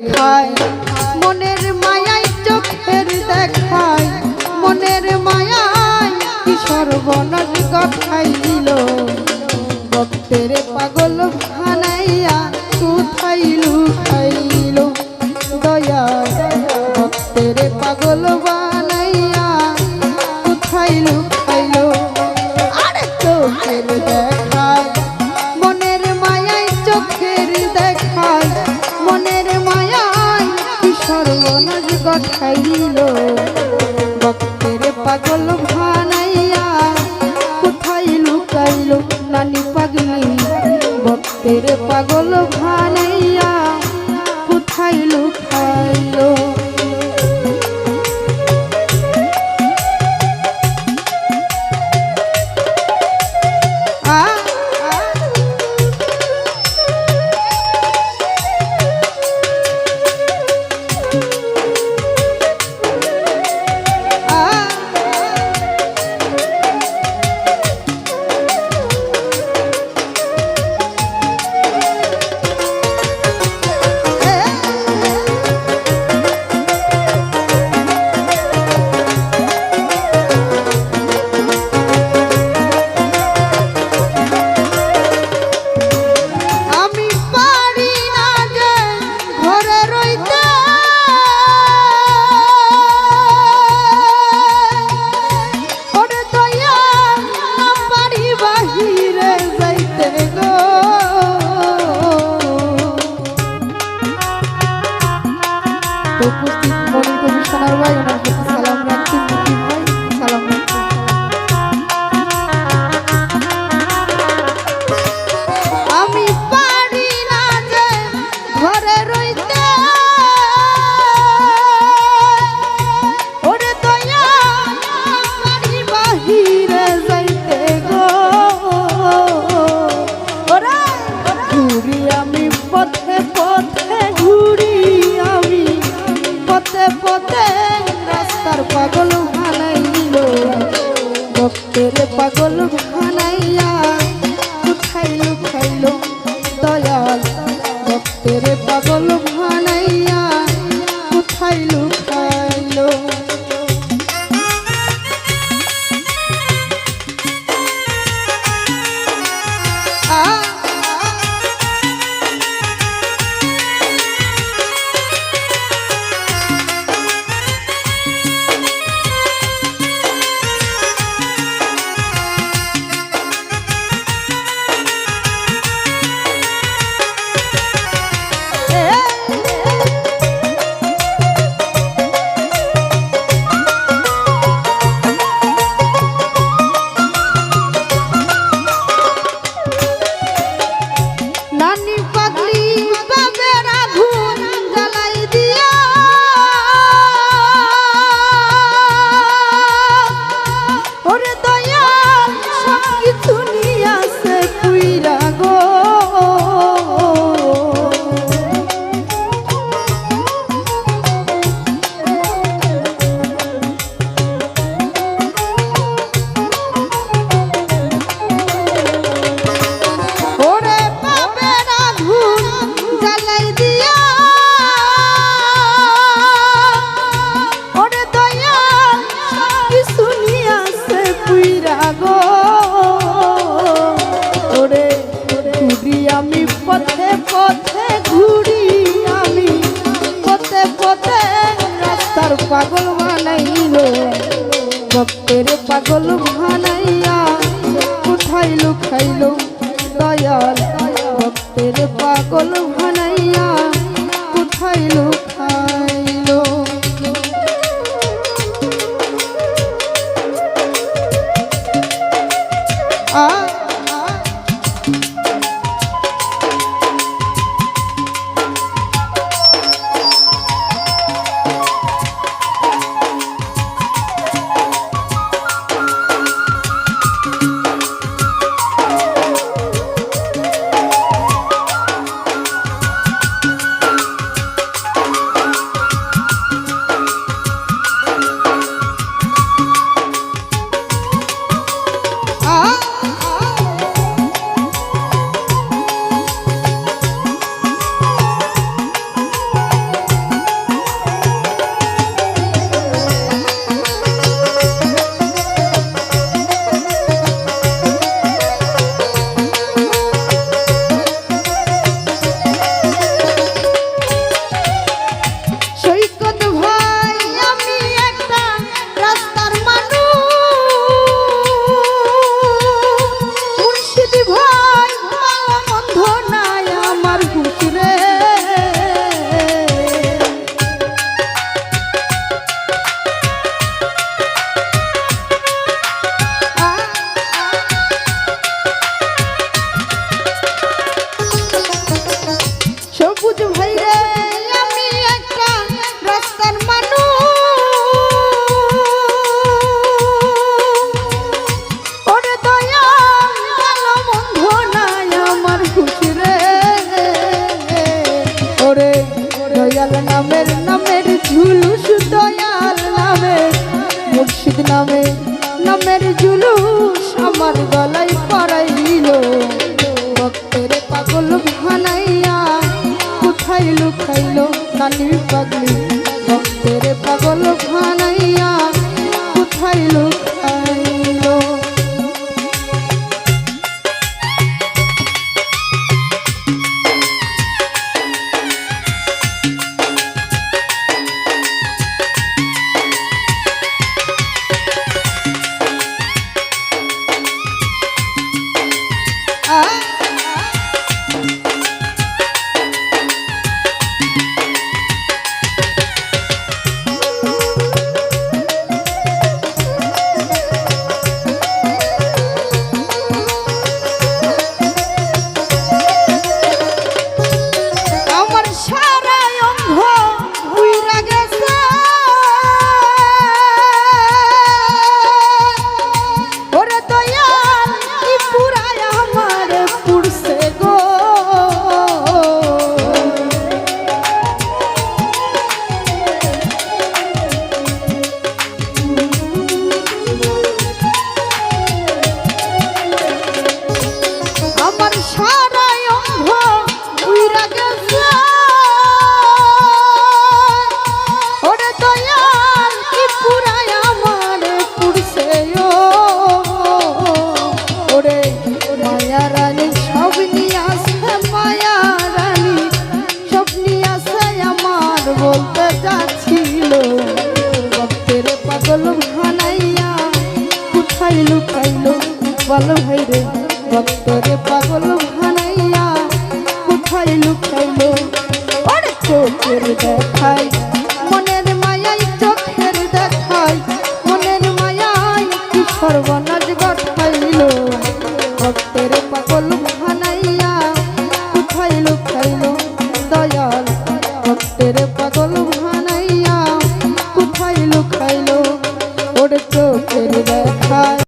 দেখায়। মনের মায়ায় চোখের দেখায়। মনের মায়ায় কি সর্বনাশ কথাই সর্বনাশ গঠাইল। ভক্তের পাগল ভানাইয়া কোথায় লুকাইল নানি পাগলি? ভক্তের পাগল ভান তোরে পাগল ভানাইয়া কোথায় লুকাইলো আমি পথে পথে ঘুরি আমি। পথে পথে রাস্তার পাগল বানাইল। ভক্তের পাগল বানাইয়া কোথায় লুকাইল দয়াল ভক্তের পাগল বানাইয়া কোথায় লুক মুর্শিদ নামে নামের জুলুস আমার গলায় পড়াইল ভক্তের পাগল ভানাইয়া কোথায় লুকাইল কালির পাগলি? কোথায় লুকাইল বলো ভাই রে। ভক্তরে পাগল ভানাইয়া কোথায় লুকাইল ওর চোখের দেখায়, মনের মায়াই চোখের দেখায়। মনের মায়াই কি সর্বনা